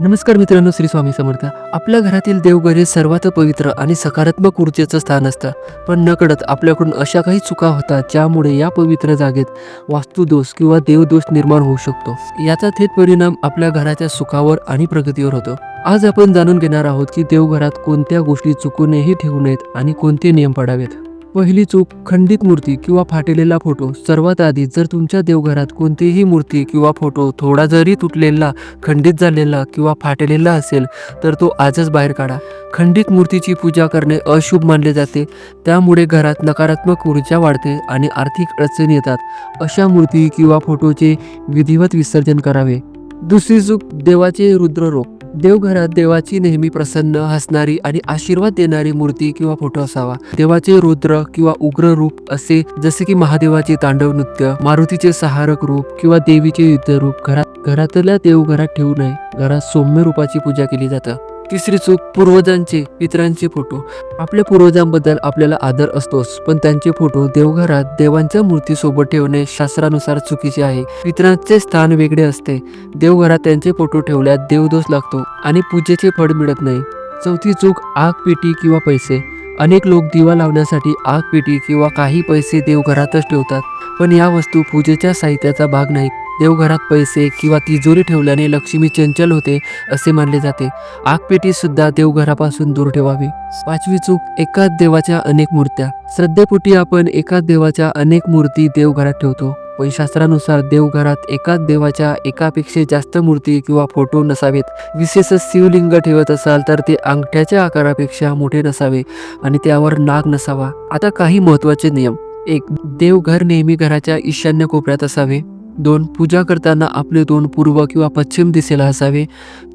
नमस्कार मित्रांनो श्री स्वामी समर्थ. आपल्या घरातील देवघर हे सर्वात पवित्र आणि सकारात्मक ऊर्जेचं स्थान असतं. पण नकळत आपल्याकडून अशा काही चुका होतात ज्यामुळे या पवित्र जागेत वास्तुदोष किंवा देवदोष निर्माण होऊ शकतो. याचा थेट परिणाम आपल्या घराच्या सुखावर आणि प्रगतीवर होतो. आज आपण जाणून घेणार आहोत की देवघरात कोणत्या गोष्टी चुकूनही ठेवू नयेत आणि कोणते नियम पाडावेत. पहिली चूक खंडित मूर्ती किंवा फाटलेला फोटो. सर्वात आधी जर तुमच्या देवघरात कोणतीही मूर्ती किंवा फोटो थोडा जरी तुटलेला खंडित झालेला किंवा फाटलेला असेल तर तो आजच बाहेर काढा. खंडित मूर्तीची पूजा करणे अशुभ मानले जाते. त्यामुळे घरात नकारात्मक ऊर्जा वाढते आणि आर्थिक अडचणी येतात. अशा मूर्ती किंवा फोटोचे विधिवत विसर्जन करावे. दुसरी चूक देवाचे रुद्ररोग. देवघरात देवाची नेहमी प्रसन्न हसणारी आणि आशीर्वाद देणारी मूर्ती किंवा फोटो असावा. देवाचे रुद्र किंवा उग्र रूप असे जसे की महादेवाचे तांडव नृत्य मारुतीचे सहारक रूप किंवा देवीचे युद्ध रूप घरात घरातल्या देवघरात ठेवू नये. घरात सौम्य रूपाची पूजा केली जातं. तिसरी चूक पूर्वजांचे इतरांचे फोटो. आपल्या पूर्वजांबद्दल आपल्याला आदर असतोच पण त्यांचे फोटो देवघरात देवांच्या मूर्तीसोबत ठेवणे शास्त्रानुसार चुकीचे आहे. इतरांचे स्थान वेगळे असते. देवघरात त्यांचे फोटो ठेवल्यास देवदोष लागतो आणि पूजेचे फळ मिळत नाही. चौथी चूक आग पेटी किंवा पैसे. अनेक लोक दिवा लावण्यासाठी आग पेटी किंवा काही पैसे देवघरातच ठेवतात. पण या वस्तू पूजेच्या साहित्याचा भाग नाहीत. देवघरात पैसे किंवा तिजोरी ठेवल्याने लक्ष्मी चंचल होते असे मानले जाते. आगपेटी सुद्धा देवघरापासून दूर ठेवावी. पाचवी चूक एकाच देवाच्या अनेक मूर्त्या. श्रद्धेपोटी आपण एकाच देवाच्या अनेक मूर्ती देवघरात ठेवतो. पण शास्त्रानुसार देवघरात एकाच देवाच्या एकापेक्षा जास्त मूर्ती किंवा फोटो नसावेत. विशेषच शिवलिंग ठेवत असाल तर ते अंगठ्याच्या आकारापेक्षा मोठे नसावे आणि त्यावर नाग नसावा. आता काही महत्त्वाचे नियम. एक देवघर नेहमी घराच्या ईशान्य कोपऱ्यात असावे. दोन पूजा करताना आपले दोन पूर्व किंवा पश्चिम दिशेला असावे.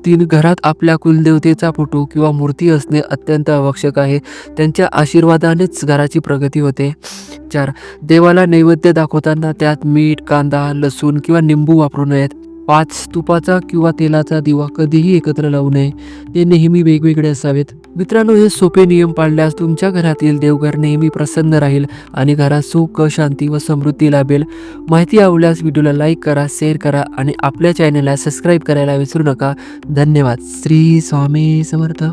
तीन घरात आपल्या कुलदेवतेचा फोटो किंवा मूर्ती असणे अत्यंत आवश्यक आहे. त्यांच्या आशीर्वादानेच घराची प्रगती होते. चार देवाला नैवेद्य दाखवताना त्यात मीठ कांदा लसूण किंवा निंबू वापरू नयेत. पाच तुपाचा किंवा तेलाचा दिवा कधीही एकत्र लावू नये. ते नेहमी वेगवेगळे असावेत. मित्रांनो हे सोपे नियम पाळल्यास तुमच्या घरातील देवघर नेहमी प्रसन्न राहील आणि घरात सुख शांती व समृद्धी लाभेल. माहिती आवडल्यास व्हिडिओला लाईक करा शेअर करा आणि आपल्या चॅनलला सबस्क्राईब करायला विसरू नका. धन्यवाद. श्री स्वामी समर्थ.